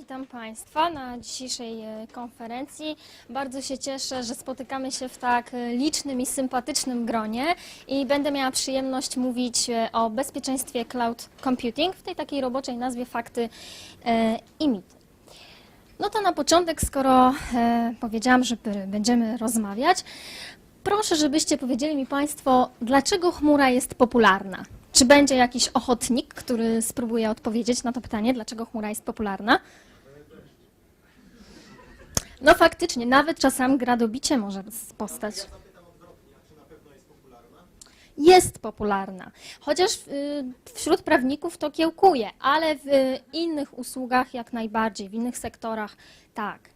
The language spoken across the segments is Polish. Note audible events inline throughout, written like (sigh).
Witam Państwa na dzisiejszej e, konferencji. Bardzo się cieszę, że spotykamy się w tak e, licznym i sympatycznym gronie i będę miała przyjemność mówić e, o bezpieczeństwie cloud computing w tej takiej roboczej nazwie fakty i mity. No to na początek, skoro powiedziałam, że będziemy rozmawiać, proszę, żebyście powiedzieli mi Państwo, dlaczego chmura jest popularna? Czy będzie jakiś ochotnik, który spróbuje odpowiedzieć na to pytanie, dlaczego chmura jest popularna? No faktycznie, nawet czasami gradobicie może postać. Jest popularna. Chociaż y, wśród prawników to kiełkuje, ale w innych usługach jak najbardziej, w innych sektorach tak.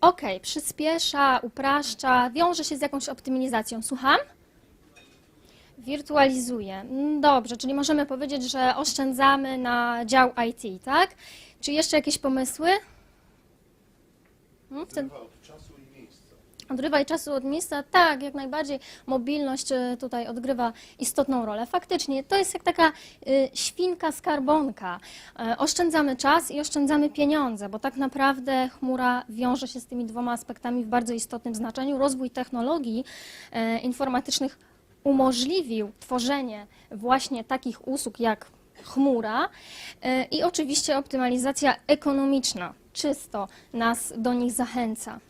Okej, przyspiesza, upraszcza, wiąże się z jakąś optymalizacją. Słucham? Wirtualizuje. Mm, Dobrze, czyli możemy powiedzieć, że oszczędzamy na dział IT, tak? Czy jeszcze jakieś pomysły? Hmm, w ten... od czasu i miejsca. Odgrywa i czasu od miejsca, tak, jak najbardziej. Mobilność e, tutaj odgrywa istotną rolę. Faktycznie, to jest jak taka y, świnka skarbonka. E, oszczędzamy czas i oszczędzamy pieniądze, bo tak naprawdę chmura wiąże się z tymi dwoma aspektami w bardzo istotnym znaczeniu. Rozwój technologii informatycznych umożliwił tworzenie właśnie takich usług jak chmura e, i oczywiście optymalizacja ekonomiczna czysto nas do nich zachęca.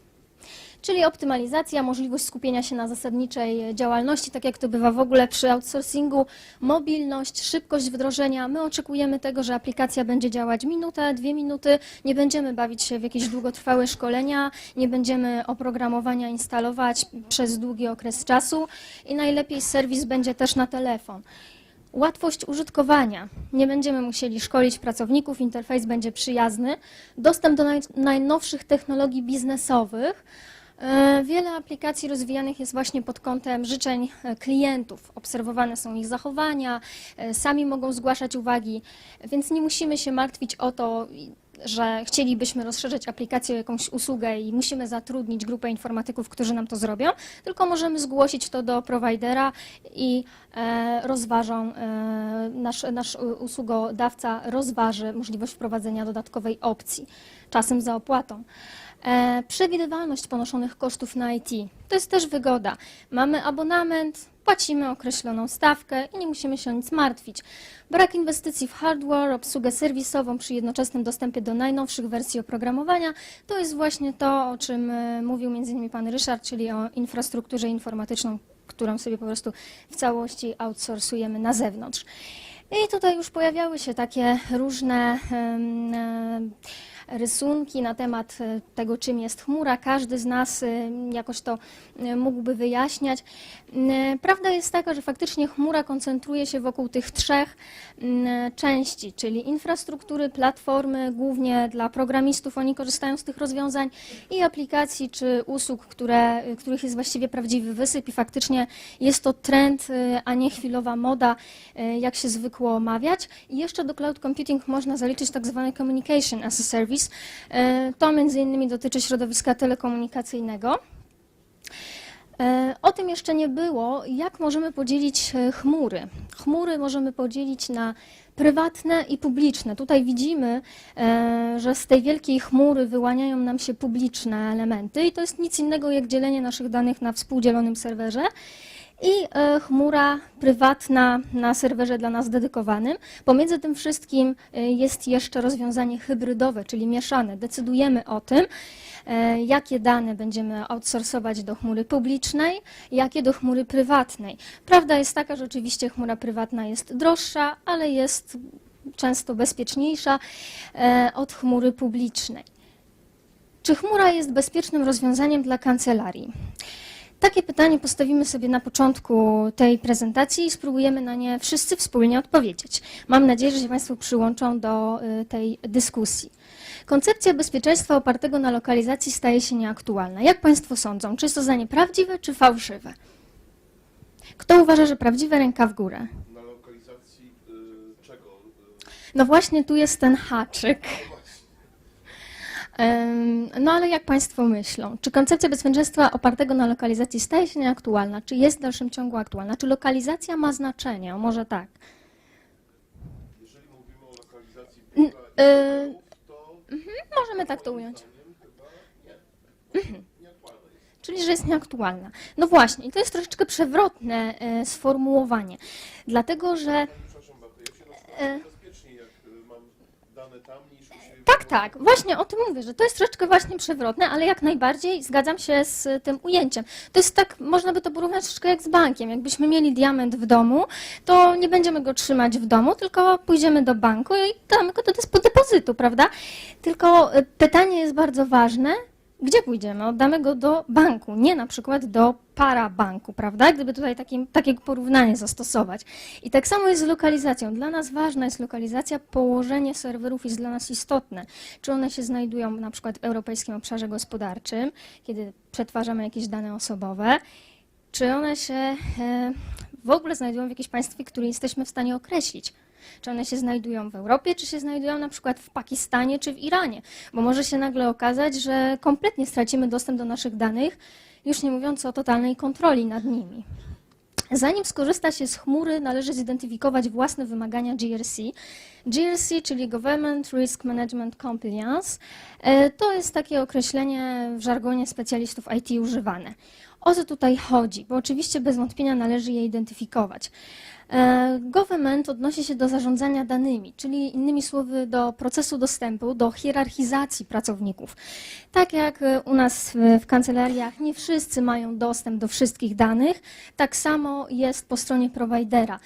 Czyli optymalizacja, możliwość skupienia się na zasadniczej działalności, tak jak to bywa w ogóle przy outsourcingu, mobilność, szybkość wdrożenia. My oczekujemy tego, że aplikacja będzie działać minutę, dwie minuty, nie będziemy bawić się w jakieś długotrwałe szkolenia, nie będziemy oprogramowania instalować przez długi okres czasu i najlepiej serwis będzie też na telefon. Łatwość użytkowania. Nie będziemy musieli szkolić pracowników, interfejs będzie przyjazny. Dostęp do naj, najnowszych technologii biznesowych. E, Wiele aplikacji rozwijanych jest właśnie pod kątem życzeń e, klientów. Obserwowane są ich zachowania, e, sami mogą zgłaszać uwagi, więc nie musimy się martwić o to, że chcielibyśmy rozszerzyć aplikację o jakąś usługę i musimy zatrudnić grupę informatyków, którzy nam to zrobią, tylko możemy zgłosić to do prowajdera i rozważą, nasz, nasz usługodawca rozważy możliwość wprowadzenia dodatkowej opcji, czasem za opłatą. E, przewidywalność ponoszonych kosztów na IT. To jest też wygoda. Mamy abonament, płacimy określoną stawkę i nie musimy się o nic martwić. Brak inwestycji w hardware, obsługę serwisową przy jednoczesnym dostępie do najnowszych wersji oprogramowania to jest właśnie to, o czym e, mówił m.in. pan Ryszard, czyli o infrastrukturze informatyczną, którą sobie po prostu w całości outsourcujemy na zewnątrz. I tutaj już pojawiały się takie różne e, rysunki na temat e, tego, czym jest chmura. Każdy z nas e, jakoś to e, mógłby wyjaśniać. E, Prawda jest taka, że faktycznie chmura koncentruje się wokół tych trzech mm, części, czyli infrastruktury, platformy, głównie dla programistów, oni korzystają z tych rozwiązań i aplikacji czy usług, które, których jest właściwie prawdziwy wysyp i faktycznie jest to trend, a nie chwilowa moda, jak się zwykło mawiać. I jeszcze do cloud computing można zaliczyć tak zwany communication as a service. Y, To między innymi dotyczy środowiska telekomunikacyjnego. E, O tym jeszcze nie było. Jak możemy podzielić e, chmury? Chmury możemy podzielić na prywatne i publiczne. Tutaj widzimy, e, że z tej wielkiej chmury wyłaniają nam się publiczne elementy i to jest nic innego jak dzielenie naszych danych na współdzielonym serwerze i e, chmura prywatna na serwerze dla nas dedykowanym. Pomiędzy tym wszystkim e, jest jeszcze rozwiązanie hybrydowe, czyli mieszane. Decydujemy o tym, e, jakie dane będziemy outsourcować do chmury publicznej, jakie do chmury prywatnej. Prawda jest taka, że oczywiście chmura prywatna jest droższa, ale jest często bezpieczniejsza od chmury publicznej. Czy chmura jest bezpiecznym rozwiązaniem dla kancelarii? Takie pytanie postawimy sobie na początku tej prezentacji i spróbujemy na nie wszyscy wspólnie odpowiedzieć. Mam nadzieję, że się Państwo przyłączą do y, tej dyskusji. Koncepcja bezpieczeństwa opartego na lokalizacji staje się nieaktualna. Jak Państwo sądzą, czy jest to zdanie prawdziwe czy fałszywe? Kto uważa, że prawdziwe ręka w górę? Na lokalizacji y, czego? Y, No właśnie tu jest ten haczyk. No ale jak Państwo myślą, czy koncepcja bezpieczeństwa opartego na lokalizacji staje się nieaktualna, czy jest w dalszym ciągu aktualna? Czy lokalizacja ma znaczenie? O, może tak. Jeżeli mówimy o lokalizacji biura Y, to możemy tak to ująć. jest. Czyli, że jest nieaktualna. No właśnie, i to jest troszeczkę przewrotne e, sformułowanie, dlatego że Przepraszam bardzo, ja się E. bezpieczniej, jak y, mam dane tam, niż u siebie w tak, tak, właśnie o tym mówię, że to jest troszeczkę właśnie przewrotne, ale jak najbardziej zgadzam się z tym ujęciem. To jest tak, można by to porównać troszeczkę jak z bankiem. Jakbyśmy mieli diament w domu, to nie będziemy go trzymać w domu, tylko pójdziemy do banku i damy go do depozytu, prawda? Tylko e, pytanie jest bardzo ważne, gdzie pójdziemy? Oddamy go do banku, nie na przykład do parabanku, prawda? Gdyby tutaj takie, takie porównanie zastosować. I tak samo jest z lokalizacją. Dla nas ważna jest lokalizacja, położenie serwerów jest dla nas istotne. Czy one się znajdują na przykład w Europejskim Obszarze Gospodarczym, kiedy przetwarzamy jakieś dane osobowe, czy one się e, w ogóle znajdują w jakimś państwie, które jesteśmy w stanie określić. Czy one się znajdują w Europie, czy się znajdują na przykład w Pakistanie, czy w Iranie. Bo może się nagle okazać, że kompletnie stracimy dostęp do naszych danych, już nie mówiąc o totalnej kontroli nad nimi. Zanim skorzysta się z chmury, należy zidentyfikować własne wymagania GRC. GRC, czyli Government Risk Management Compliance, e, to jest takie określenie w żargonie specjalistów IT używane. O co tutaj chodzi? Bo oczywiście bez wątpienia należy je identyfikować. E, Government odnosi się do zarządzania danymi, czyli innymi słowy do procesu dostępu, do hierarchizacji pracowników. Tak jak u nas w, kancelariach nie wszyscy mają dostęp do wszystkich danych, tak samo jest po stronie prowajdera.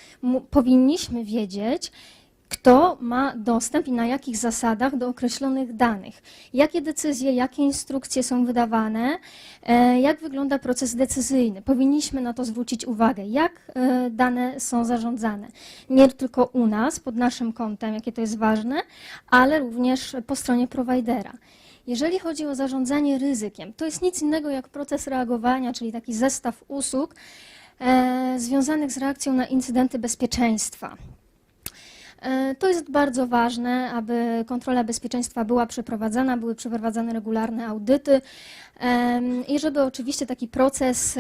Powinniśmy wiedzieć, kto ma dostęp i na jakich zasadach do określonych danych. Jakie decyzje, jakie instrukcje są wydawane, e, jak wygląda proces decyzyjny. Powinniśmy na to zwrócić uwagę, jak e, dane są zarządzane. Nie tylko u nas, pod naszym kątem, jakie to jest ważne, ale również po stronie prowajdera. Jeżeli chodzi o zarządzanie ryzykiem, to jest nic innego jak proces reagowania, czyli taki zestaw usług e, związanych z reakcją na incydenty bezpieczeństwa. E, To jest bardzo ważne, aby kontrola bezpieczeństwa była przeprowadzana, były przeprowadzane regularne audyty i żeby oczywiście taki proces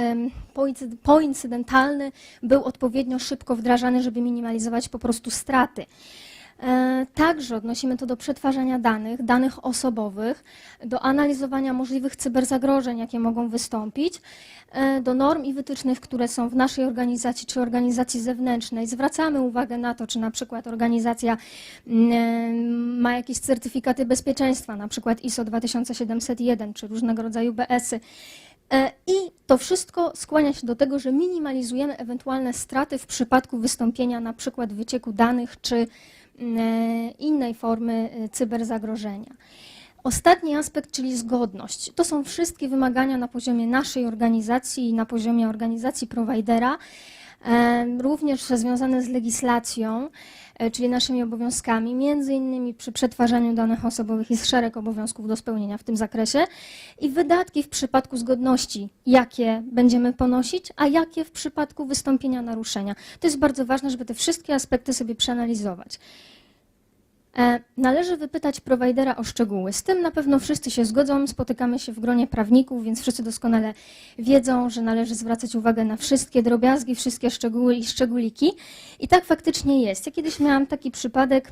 poincydentalny był odpowiednio szybko wdrażany, żeby minimalizować po prostu straty. E, Także odnosimy to do przetwarzania danych, danych osobowych, do analizowania możliwych cyberzagrożeń, jakie mogą wystąpić, e, do norm i wytycznych, które są w naszej organizacji czy organizacji zewnętrznej. Zwracamy uwagę na to, czy na przykład organizacja mm, ma jakieś certyfikaty bezpieczeństwa, na przykład ISO 2701 czy różnego rodzaju BS-y. E, I to wszystko skłania się do tego, że minimalizujemy ewentualne straty w przypadku wystąpienia na przykład wycieku danych czy e, innej formy e, cyberzagrożenia. Ostatni aspekt, czyli zgodność. To są wszystkie wymagania na poziomie naszej organizacji i na poziomie organizacji prowajdera, również związane z legislacją, e, czyli naszymi obowiązkami, między innymi przy przetwarzaniu danych osobowych jest szereg obowiązków do spełnienia w tym zakresie i wydatki w przypadku zgodności, jakie będziemy ponosić, a jakie w przypadku wystąpienia naruszenia. To jest bardzo ważne, żeby te wszystkie aspekty sobie przeanalizować. E, Należy wypytać prowajdera o szczegóły. Z tym na pewno wszyscy się zgodzą, spotykamy się w gronie prawników, więc wszyscy doskonale wiedzą, że należy zwracać uwagę na wszystkie drobiazgi, wszystkie szczegóły i szczególiki. I tak faktycznie jest. Ja kiedyś miałam taki przypadek,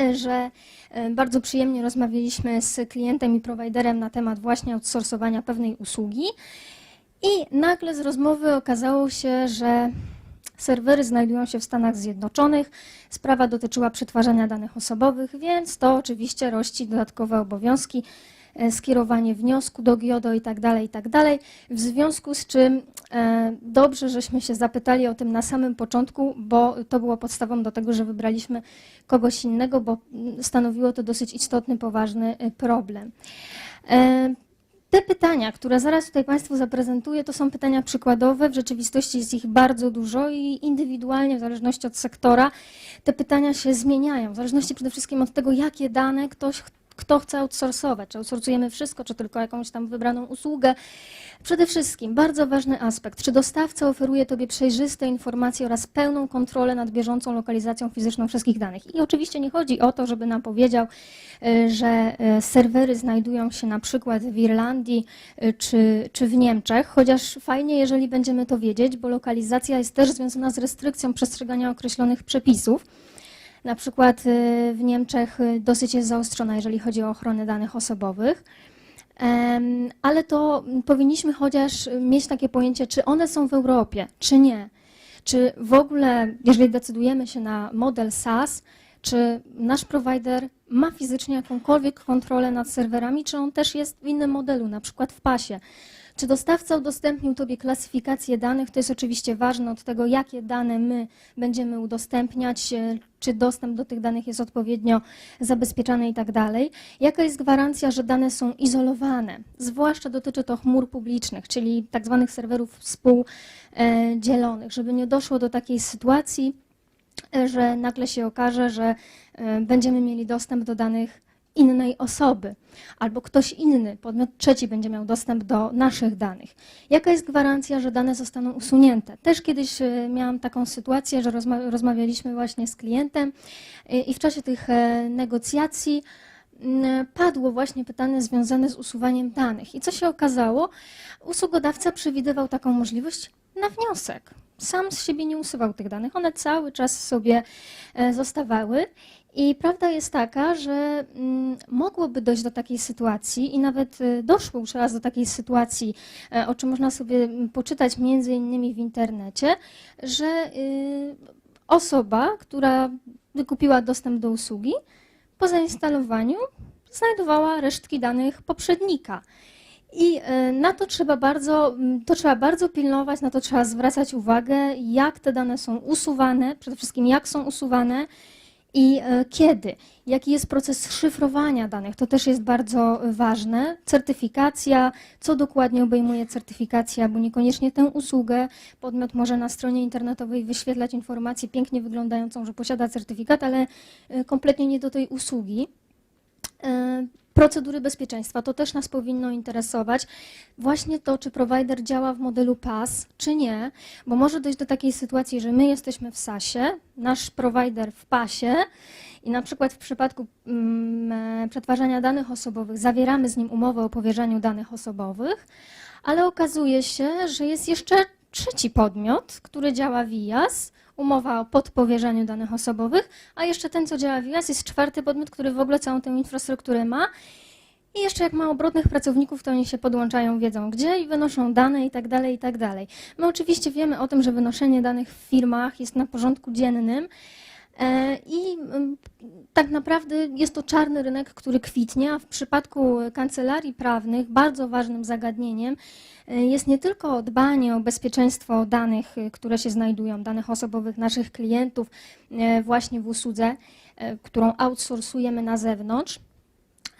e, że e, bardzo przyjemnie rozmawialiśmy z klientem i prowajderem na temat właśnie outsourcowania pewnej usługi i nagle z rozmowy okazało się, że serwery znajdują się w Stanach Zjednoczonych. Sprawa dotyczyła przetwarzania danych osobowych, więc to oczywiście rości dodatkowe obowiązki, e, skierowanie wniosku do GIODO i tak dalej, i tak. W związku z czym e, dobrze, żeśmy się zapytali o tym na samym początku, bo to było podstawą do tego, że wybraliśmy kogoś innego, bo stanowiło to dosyć istotny, poważny e, problem. Te pytania, które zaraz tutaj Państwu zaprezentuję, to są pytania przykładowe. W rzeczywistości jest ich bardzo dużo i indywidualnie, w zależności od sektora, te pytania się zmieniają. W zależności przede wszystkim od tego, jakie dane ktoś, kto chce outsourcować. Czy outsourcujemy wszystko, czy tylko jakąś tam wybraną usługę. Przede wszystkim bardzo ważny aspekt, czy dostawca oferuje Tobie przejrzyste informacje oraz pełną kontrolę nad bieżącą lokalizacją fizyczną wszystkich danych. I oczywiście nie chodzi o to, żeby nam powiedział, y, że y, serwery znajdują się na przykład w Irlandii y, czy, czy w Niemczech, chociaż fajnie, jeżeli będziemy to wiedzieć, bo lokalizacja jest też związana z restrykcją przestrzegania określonych przepisów. Na przykład y, w Niemczech y, dosyć jest zaostrzona, jeżeli chodzi o ochronę danych osobowych. Ale to powinniśmy chociaż mieć takie pojęcie, czy one są w Europie, czy nie. Czy w ogóle, jeżeli decydujemy się na model SaaS, czy nasz prowajder ma fizycznie jakąkolwiek kontrolę nad serwerami, czy on też jest w innym modelu, na przykład w pasie. Czy dostawca udostępnił Tobie klasyfikację danych? To jest oczywiście ważne od tego, jakie dane my będziemy udostępniać, e, czy dostęp do tych danych jest odpowiednio zabezpieczany i tak dalej. Jaka jest gwarancja, że dane są izolowane? Zwłaszcza dotyczy to chmur publicznych, czyli tak zwanych serwerów współdzielonych, żeby nie doszło do takiej sytuacji, e, że nagle się okaże, że e, będziemy mieli dostęp do danych innej osoby, albo ktoś inny, podmiot trzeci będzie miał dostęp do naszych danych. Jaka jest gwarancja, że dane zostaną usunięte? Też kiedyś e, miałam taką sytuację, że rozma rozmawialiśmy właśnie z klientem e, i w czasie tych e, negocjacji padło właśnie pytanie związane z usuwaniem danych. I co się okazało? Usługodawca przewidywał taką możliwość na wniosek. Sam z siebie nie usuwał tych danych, one cały czas sobie zostawały. I prawda jest taka, że mm, mogłoby dojść do takiej sytuacji i nawet y, doszło już raz do takiej sytuacji, e, o czym można sobie mm, poczytać między innymi w internecie, że y, osoba, która wykupiła dostęp do usługi, po zainstalowaniu znajdowała resztki danych poprzednika. I e, na to trzeba bardzo, m, to trzeba bardzo pilnować, na to trzeba zwracać uwagę, jak te dane są usuwane, przede wszystkim jak są usuwane i e, kiedy. Jaki jest proces szyfrowania danych, to też jest bardzo ważne. Certyfikacja, co dokładnie obejmuje certyfikacja, bo niekoniecznie tę usługę podmiot może na stronie internetowej wyświetlać informację pięknie wyglądającą, że posiada certyfikat, ale e, kompletnie nie do tej usługi. Procedury bezpieczeństwa to też nas powinno interesować. Właśnie to, czy prowajder działa w modelu PAS, czy nie, bo może dojść do takiej sytuacji, że my jesteśmy w SASie, nasz prowajder w PASie i na przykład w przypadku mm, e, przetwarzania danych osobowych zawieramy z nim umowę o powierzaniu danych osobowych, ale okazuje się, że jest jeszcze trzeci podmiot, który działa w IAS, umowa o podpowierzaniu danych osobowych, a jeszcze ten, co działa w IAS, jest czwarty podmiot, który w ogóle całą tę infrastrukturę ma. I jeszcze jak ma obrotnych pracowników, to oni się podłączają, wiedzą gdzie i wynoszą dane i tak dalej, i tak dalej. My oczywiście wiemy o tym, że wynoszenie danych w firmach jest na porządku dziennym i mm, tak naprawdę jest to czarny rynek, który kwitnie, a w przypadku kancelarii prawnych bardzo ważnym zagadnieniem e, jest nie tylko dbanie o bezpieczeństwo danych, e, które się znajdują, danych osobowych naszych klientów e, właśnie w usłudze, e, którą outsourcujemy na zewnątrz,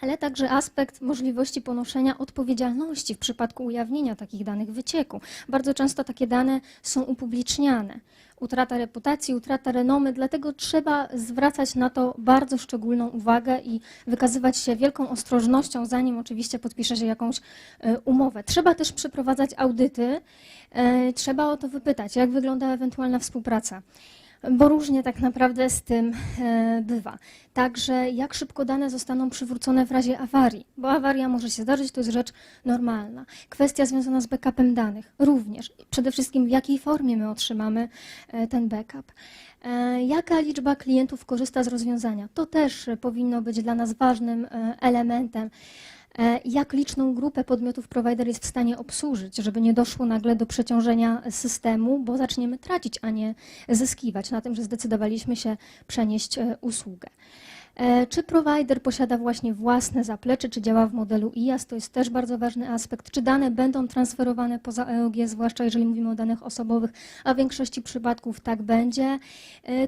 ale także aspekt możliwości ponoszenia odpowiedzialności w przypadku ujawnienia takich danych wycieku. Bardzo często takie dane są upubliczniane. Utrata reputacji, utrata renomy, dlatego trzeba zwracać na to bardzo szczególną uwagę i wykazywać się wielką ostrożnością, zanim oczywiście podpisze się jakąś e, umowę. Trzeba też przeprowadzać audyty, e, trzeba o to wypytać, jak wygląda ewentualna współpraca bo różnie tak naprawdę z tym e, bywa. Także jak szybko dane zostaną przywrócone w razie awarii, bo awaria może się zdarzyć, to jest rzecz normalna. Kwestia związana z backupem danych również. Przede wszystkim w jakiej formie my otrzymamy e, ten backup. E, Jaka liczba klientów korzysta z rozwiązania? To też powinno być dla nas ważnym elementem. E, Jak liczną grupę podmiotów prowajder jest w stanie obsłużyć, żeby nie doszło nagle do przeciążenia systemu, bo zaczniemy tracić, a nie zyskiwać na tym, że zdecydowaliśmy się przenieść e, usługę. E, Czy prowajder posiada właśnie własne zaplecze, czy działa w modelu IaaS, to jest też bardzo ważny aspekt. Czy dane będą transferowane poza EOG, zwłaszcza jeżeli mówimy o danych osobowych, a w większości przypadków tak będzie.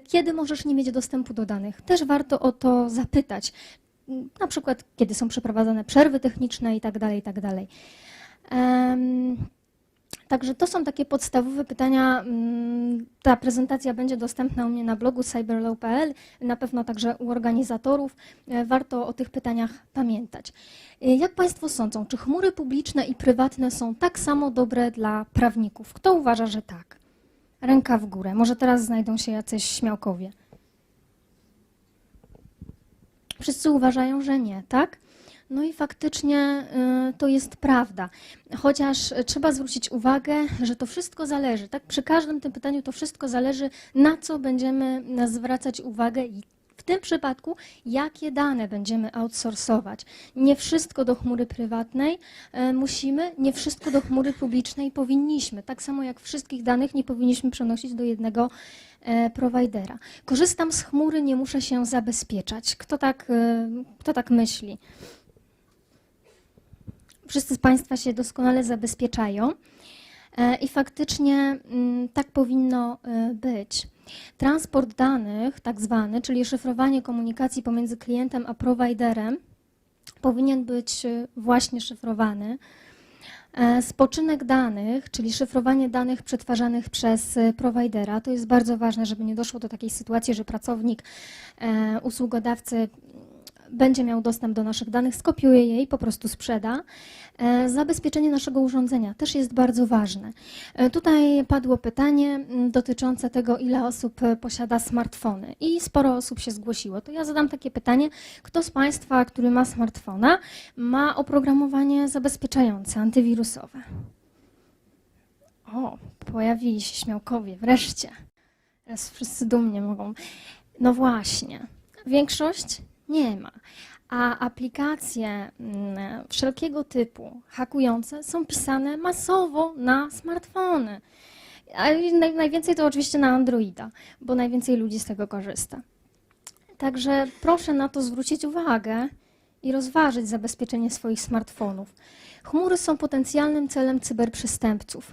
Kiedy możesz nie mieć dostępu do danych? Też warto o to zapytać. Na przykład, kiedy są przeprowadzane przerwy techniczne i tak dalej, tak dalej. Także to są takie podstawowe pytania. Mm, Ta prezentacja będzie dostępna u mnie na blogu cyberlaw.pl, na pewno także u organizatorów. E, Warto o tych pytaniach pamiętać. E, Jak Państwo sądzą, czy chmury publiczne i prywatne są tak samo dobre dla prawników? Kto uważa, że tak? Ręka w górę. Może teraz znajdą się jacyś śmiałkowie. Wszyscy uważają, że nie, tak? No i faktycznie y, to jest prawda. Chociaż y, trzeba zwrócić uwagę, że to wszystko zależy, tak? Przy każdym tym pytaniu to wszystko zależy, na co będziemy zwracać uwagę i tym przypadku, jakie dane będziemy outsourcować. Nie wszystko do chmury prywatnej e, musimy, nie wszystko do chmury publicznej powinniśmy. Tak samo jak wszystkich danych nie powinniśmy przenosić do jednego prowajdera. Korzystam z chmury, nie muszę się zabezpieczać. Kto tak, e, kto tak myśli? Wszyscy z Państwa się doskonale zabezpieczają e, i faktycznie mm, tak powinno e, być. Transport danych, tak zwany, czyli szyfrowanie komunikacji pomiędzy klientem a prowajderem, powinien być e, właśnie szyfrowany. E, Spoczynek danych, czyli szyfrowanie danych przetwarzanych przez e, prowajdera, to jest bardzo ważne, żeby nie doszło do takiej sytuacji, że pracownik e, usługodawcy będzie miał dostęp do naszych danych, skopiuje je i po prostu sprzeda. E, Zabezpieczenie naszego urządzenia też jest bardzo ważne. E, Tutaj padło pytanie mm, dotyczące tego, ile osób e, posiada smartfony i sporo osób się zgłosiło. To ja zadam takie pytanie, kto z Państwa, który ma smartfona, ma oprogramowanie zabezpieczające, antywirusowe? O, pojawili się śmiałkowie, wreszcie. Teraz wszyscy dumnie mogą. No właśnie, większość nie ma. A aplikacje mm, wszelkiego typu hakujące są pisane masowo na smartfony. Najwięcej to oczywiście na Androida, bo najwięcej ludzi z tego korzysta. Także proszę na to zwrócić uwagę i rozważyć zabezpieczenie swoich smartfonów. Chmury są potencjalnym celem cyberprzestępców.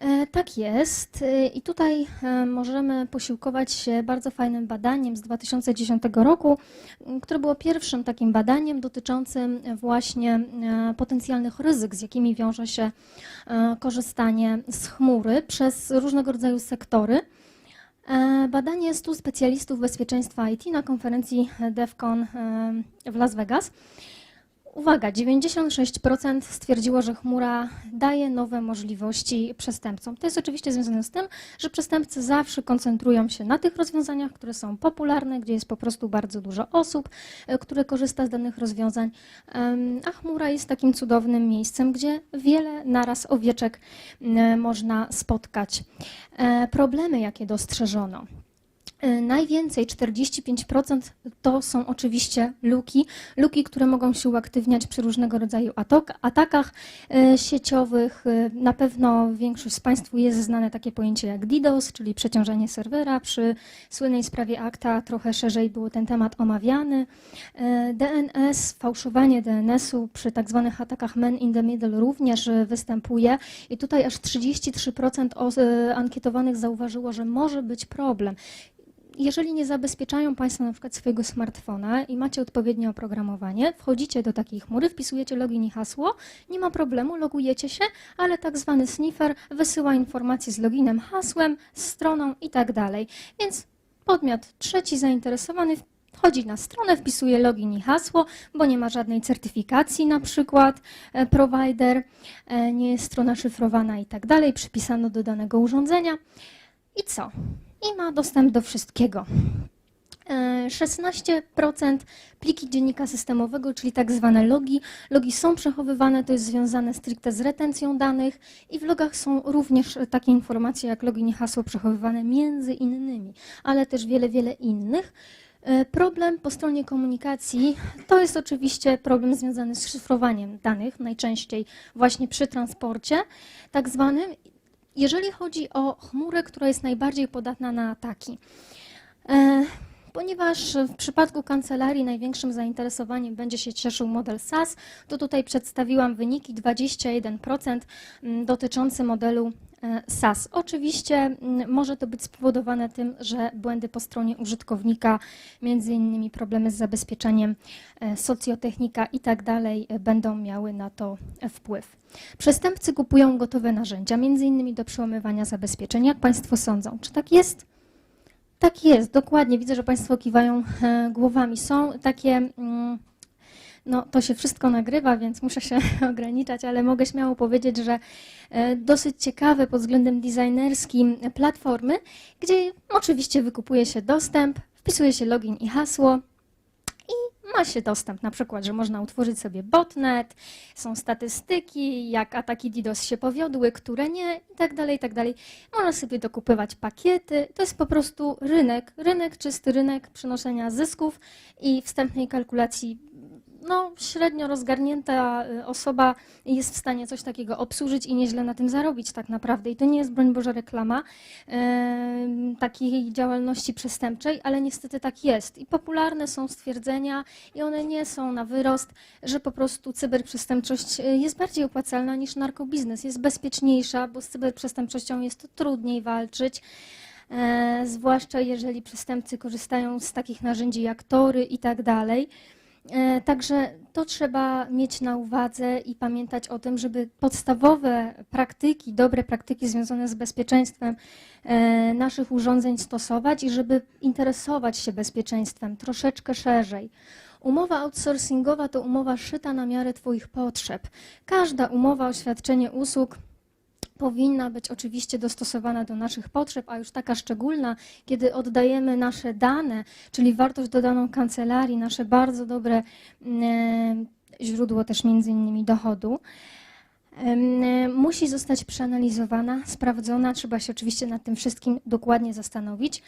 E, Tak jest. E, I tutaj e, możemy posiłkować się bardzo fajnym badaniem z 2010 roku, które było pierwszym takim badaniem dotyczącym właśnie potencjalnych ryzyk, z jakimi wiąże się korzystanie z chmury przez różnego rodzaju sektory. Badanie 100 specjalistów bezpieczeństwa IT na konferencji DEFCON w Las Vegas. Uwaga, 96% stwierdziło, że chmura daje nowe możliwości przestępcom. To jest oczywiście związane z tym, że przestępcy zawsze koncentrują się na tych rozwiązaniach, które są popularne, gdzie jest po prostu bardzo dużo osób, e, które korzysta z danych rozwiązań, a chmura jest takim cudownym miejscem, gdzie wiele naraz owieczek m, można spotkać. E, Problemy, jakie dostrzeżono. E, Najwięcej, 45% to są oczywiście luki, luki, które mogą się uaktywniać przy różnego rodzaju atakach e, sieciowych. E, Na pewno większość z Państwu jest znane takie pojęcie jak DDoS, czyli przeciążenie serwera. Przy słynnej sprawie akta trochę szerzej był ten temat omawiany. DNS, fałszowanie DNS-u przy tak zwanych atakach man in the middle również występuje i tutaj aż 33% os- e, ankietowanych zauważyło, że może być problem jeżeli nie zabezpieczają Państwo na przykład swojego smartfona i macie odpowiednie oprogramowanie, wchodzicie do takiej chmury, wpisujecie login i hasło, nie ma problemu, logujecie się, ale tak zwany sniffer wysyła informacje z loginem, hasłem, stroną i tak dalej. Więc podmiot trzeci zainteresowany wchodzi na stronę, wpisuje login i hasło, bo nie ma żadnej certyfikacji na przykład, e, provider, e, nie jest strona szyfrowana i tak dalej, przypisano do danego urządzenia. I co? I ma dostęp do wszystkiego. E, 16% pliki dziennika systemowego, czyli tak zwane logi. Logi są przechowywane, to jest związane stricte z retencją danych i w logach są również takie informacje jak login i hasło przechowywane między innymi, ale też wiele, wiele innych. E, Problem po stronie komunikacji to jest oczywiście problem związany z szyfrowaniem danych, najczęściej właśnie przy transporcie tak zwanym. Jeżeli chodzi o chmurę, która jest najbardziej podatna na ataki, e, ponieważ w przypadku kancelarii największym zainteresowaniem będzie się cieszył model SAS, to tutaj przedstawiłam wyniki 21% mm, dotyczący modelu e, SAS. Oczywiście mm, może to być spowodowane tym, że błędy po stronie użytkownika, między innymi problemy z zabezpieczeniem, e, socjotechnika i tak dalej, e, będą miały na to e, wpływ. Przestępcy kupują gotowe narzędzia, między innymi do przełamywania zabezpieczeń. Jak Państwo sądzą? Czy tak jest? Tak jest, dokładnie. Widzę, że Państwo kiwają e, głowami. Są takie, mm, no to się wszystko nagrywa, więc muszę się (laughs) ograniczać, ale mogę śmiało powiedzieć, że e, dosyć ciekawe pod względem designerskim platformy, gdzie oczywiście wykupuje się dostęp, wpisuje się login i hasło i ma się dostęp, na przykład, że można utworzyć sobie botnet, są statystyki, jak ataki DDoS się powiodły, które nie i tak dalej, i tak dalej. Można sobie dokupywać pakiety. To jest po prostu rynek, rynek, czysty rynek przynoszenia zysków i wstępnej kalkulacji. No, średnio rozgarnięta y, osoba jest w stanie coś takiego obsłużyć i nieźle na tym zarobić tak naprawdę. I to nie jest, broń Boże, reklama takiej działalności przestępczej, ale niestety tak jest. I popularne są stwierdzenia i one nie są na wyrost, że po prostu cyberprzestępczość y, jest bardziej opłacalna niż narkobiznes, jest bezpieczniejsza, bo z cyberprzestępczością jest to trudniej walczyć. E, zwłaszcza jeżeli przestępcy korzystają z takich narzędzi jak tory i tak dalej. E, Także to trzeba mieć na uwadze i pamiętać o tym, żeby podstawowe praktyki, dobre praktyki związane z bezpieczeństwem e, naszych urządzeń stosować i żeby interesować się bezpieczeństwem troszeczkę szerzej. Umowa outsourcingowa to umowa szyta na miarę Twoich potrzeb. Każda umowa o świadczenie usług powinna być oczywiście dostosowana do naszych potrzeb, a już taka szczególna, kiedy oddajemy nasze dane, czyli wartość dodaną kancelarii, nasze bardzo dobre mm, e, źródło też między innymi dochodu. e, Musi zostać przeanalizowana, sprawdzona. Trzeba się oczywiście nad tym wszystkim dokładnie zastanowić.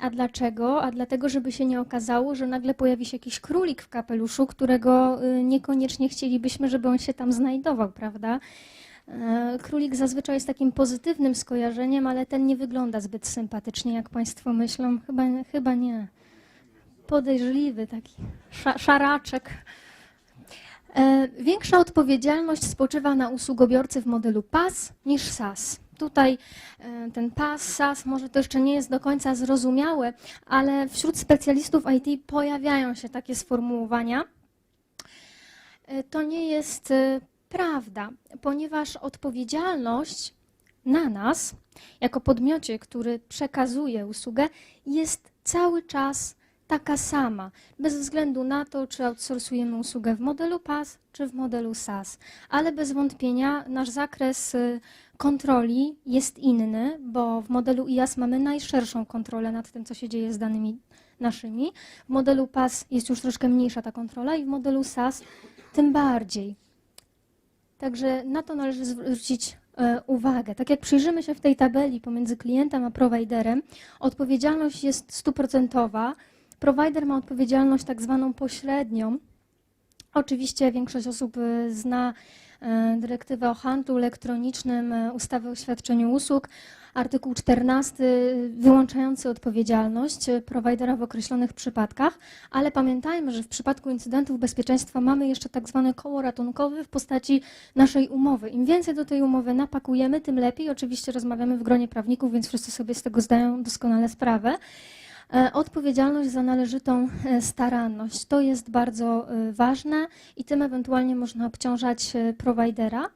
A dlaczego? A dlatego, żeby się nie okazało, że nagle pojawi się jakiś królik w kapeluszu, którego y, niekoniecznie chcielibyśmy, żeby on się tam znajdował, prawda? E, Królik zazwyczaj jest takim pozytywnym skojarzeniem, ale ten nie wygląda zbyt sympatycznie, jak Państwo myślą. Chyba, chyba nie. Podejrzliwy, taki sza, szaraczek. E, Większa odpowiedzialność spoczywa na usługobiorcy w modelu PAS niż SAS. Tutaj e, ten PAS, SAS może to jeszcze nie jest do końca zrozumiałe, ale wśród specjalistów IT pojawiają się takie sformułowania. To nie jest prawda, ponieważ odpowiedzialność na nas, jako podmiocie, który przekazuje usługę, jest cały czas taka sama, bez względu na to, czy outsourcujemy usługę w modelu PAS, czy w modelu SAS. Ale bez wątpienia nasz zakres y, kontroli jest inny, bo w modelu IaaS mamy najszerszą kontrolę nad tym, co się dzieje z danymi naszymi. W modelu PAS jest już troszkę mniejsza ta kontrola i w modelu SAS tym bardziej. Także na to należy zwrócić e, uwagę. Tak jak przyjrzymy się w tej tabeli pomiędzy klientem a prowajderem, odpowiedzialność jest stuprocentowa. Prowajder ma odpowiedzialność tak zwaną pośrednią. Oczywiście większość osób e, zna e, dyrektywę o handlu elektronicznym, e, ustawę o świadczeniu usług, artykuł 14 wyłączający odpowiedzialność e, prowajdera w określonych przypadkach, ale pamiętajmy, że w przypadku incydentów bezpieczeństwa mamy jeszcze tak zwane koło ratunkowe w postaci naszej umowy. Im więcej do tej umowy napakujemy, tym lepiej. Oczywiście rozmawiamy w gronie prawników, więc wszyscy sobie z tego zdają doskonale sprawę. E, Odpowiedzialność za należytą e, staranność. To jest bardzo e, ważne i tym ewentualnie można obciążać prowajdera.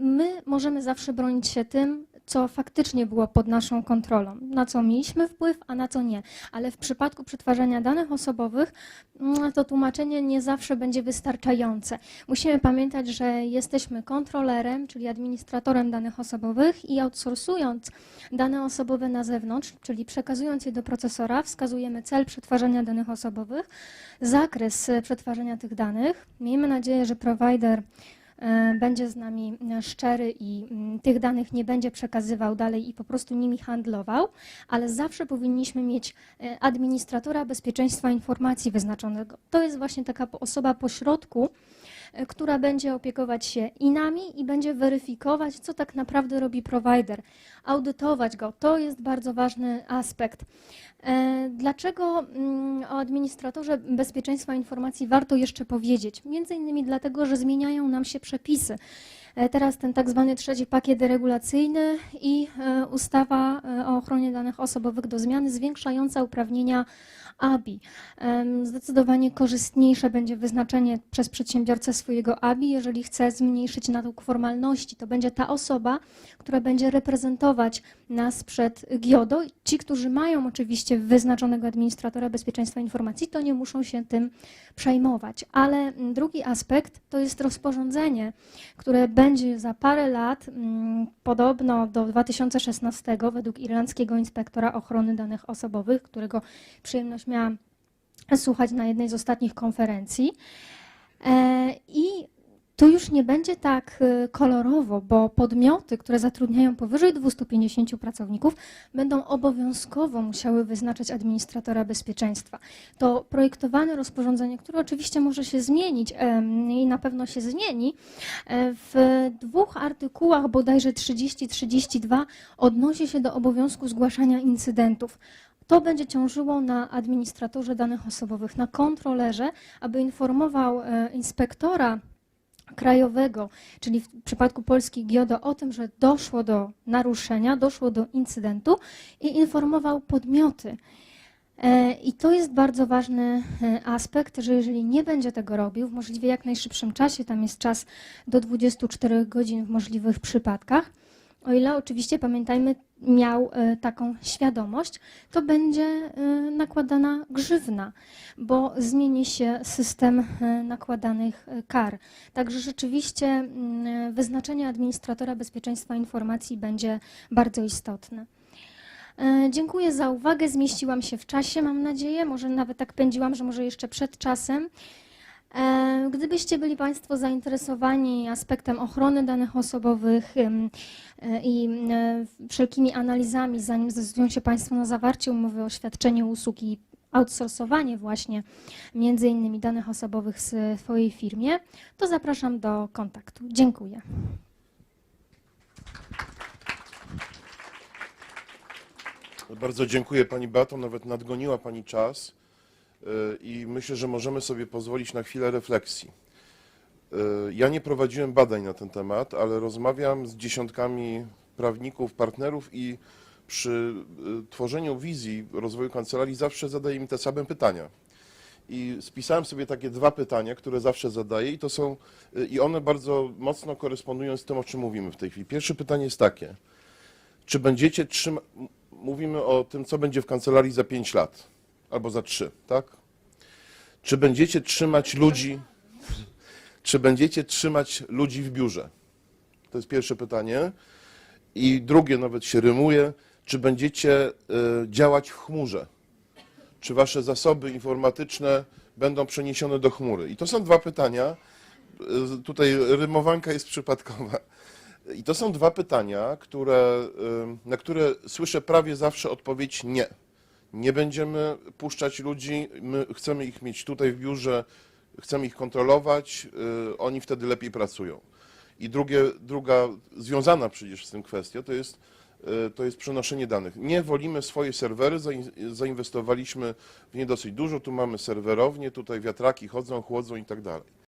My możemy zawsze bronić się tym, co faktycznie było pod naszą kontrolą, na co mieliśmy wpływ, a na co nie. Ale w przypadku przetwarzania danych osobowych mm, to tłumaczenie nie zawsze będzie wystarczające. Musimy pamiętać, że jesteśmy kontrolerem, czyli administratorem danych osobowych i outsourcując dane osobowe na zewnątrz, czyli przekazując je do procesora, wskazujemy cel przetwarzania danych osobowych, zakres przetwarzania tych danych. Miejmy nadzieję, że prowajder e, będzie z nami e, szczery i mm, tych danych nie będzie przekazywał dalej i po prostu nimi handlował, ale zawsze powinniśmy mieć e, administratora bezpieczeństwa informacji wyznaczonego. To jest właśnie taka osoba pośrodku, e, która będzie opiekować się i nami i będzie weryfikować, co tak naprawdę robi prowajder, audytować go. To jest bardzo ważny aspekt. E, Dlaczego mm, o administratorze bezpieczeństwa informacji warto jeszcze powiedzieć? Między innymi dlatego, że zmieniają nam się przepisy. E, Teraz ten tak zwany trzeci pakiet deregulacyjny i e, ustawa e, o ochronie danych osobowych do zmiany zwiększająca uprawnienia ABI. Zdecydowanie korzystniejsze będzie wyznaczenie przez przedsiębiorcę swojego ABI, jeżeli chce zmniejszyć natłok formalności. To będzie ta osoba, która będzie reprezentować nas przed GIODO. Ci, którzy mają oczywiście wyznaczonego administratora bezpieczeństwa informacji, to nie muszą się tym przejmować. Ale drugi aspekt to jest rozporządzenie, które będzie za parę lat, mm, podobno do 2016, według irlandzkiego inspektora ochrony danych osobowych, którego przyjemność miałam słuchać na jednej z ostatnich konferencji. E, I to już nie będzie tak e, kolorowo, bo podmioty, które zatrudniają powyżej 250 pracowników, będą obowiązkowo musiały wyznaczać administratora bezpieczeństwa. To projektowane rozporządzenie, które oczywiście może się zmienić i na pewno się zmieni, e, w dwóch artykułach, bodajże 30-32, odnosi się do obowiązku zgłaszania incydentów. To będzie ciążyło na administratorze danych osobowych, na kontrolerze, aby informował e, inspektora krajowego, czyli w przypadku Polski GIODO o tym, że doszło do naruszenia, doszło do incydentu i informował podmioty. E, I to jest bardzo ważny e, aspekt, że jeżeli nie będzie tego robił w możliwie jak najszybszym czasie, tam jest czas do 24 godzin w możliwych przypadkach, o ile oczywiście pamiętajmy, miał e, taką świadomość, to będzie e, nakładana grzywna, bo zmieni się system e, nakładanych kar. Także rzeczywiście wyznaczenie administratora bezpieczeństwa informacji będzie bardzo istotne. Dziękuję za uwagę. Zmieściłam się w czasie, mam nadzieję. Może nawet tak pędziłam, że może jeszcze przed czasem. Gdybyście byli Państwo zainteresowani aspektem ochrony danych osobowych e, i e, wszelkimi analizami, zanim zdecydują się Państwo na zawarcie umowy o świadczenie usług i outsourcowanie właśnie między innymi danych osobowych w swojej firmie, to zapraszam do kontaktu. Dziękuję. Bardzo dziękuję Pani Beato, nawet nadgoniła Pani czas i myślę, że możemy sobie pozwolić na chwilę refleksji. Y, Ja nie prowadziłem badań na ten temat, ale rozmawiam z dziesiątkami prawników, partnerów i przy y, tworzeniu wizji rozwoju kancelarii zawsze zadaję im te same pytania. I spisałem sobie takie dwa pytania, które zawsze zadaję i to są, y, i one bardzo mocno korespondują z tym, o czym mówimy w tej chwili. Pierwsze pytanie jest takie. Czy będziecie trzymać, mówimy o tym, co będzie w kancelarii za 5 lat albo za 3, tak? Czy będziecie trzymać ludzi, czy będziecie trzymać ludzi w biurze? To jest pierwsze pytanie. I drugie nawet się rymuje, czy będziecie y, działać w chmurze? Czy wasze zasoby informatyczne będą przeniesione do chmury? I to są dwa pytania. Y, Tutaj rymowanka jest przypadkowa. I to są dwa pytania, które, ym, na które słyszę prawie zawsze odpowiedź nie. Nie będziemy puszczać ludzi, my chcemy ich mieć tutaj w biurze, chcemy ich kontrolować, y, oni wtedy lepiej pracują. I drugie, druga związana przecież z tym kwestia to jest, y, to jest przenoszenie danych. Nie wolimy swoje serwery, zain- zainwestowaliśmy w nie dosyć dużo, tu mamy serwerownie, tutaj wiatraki chodzą, chłodzą i tak dalej.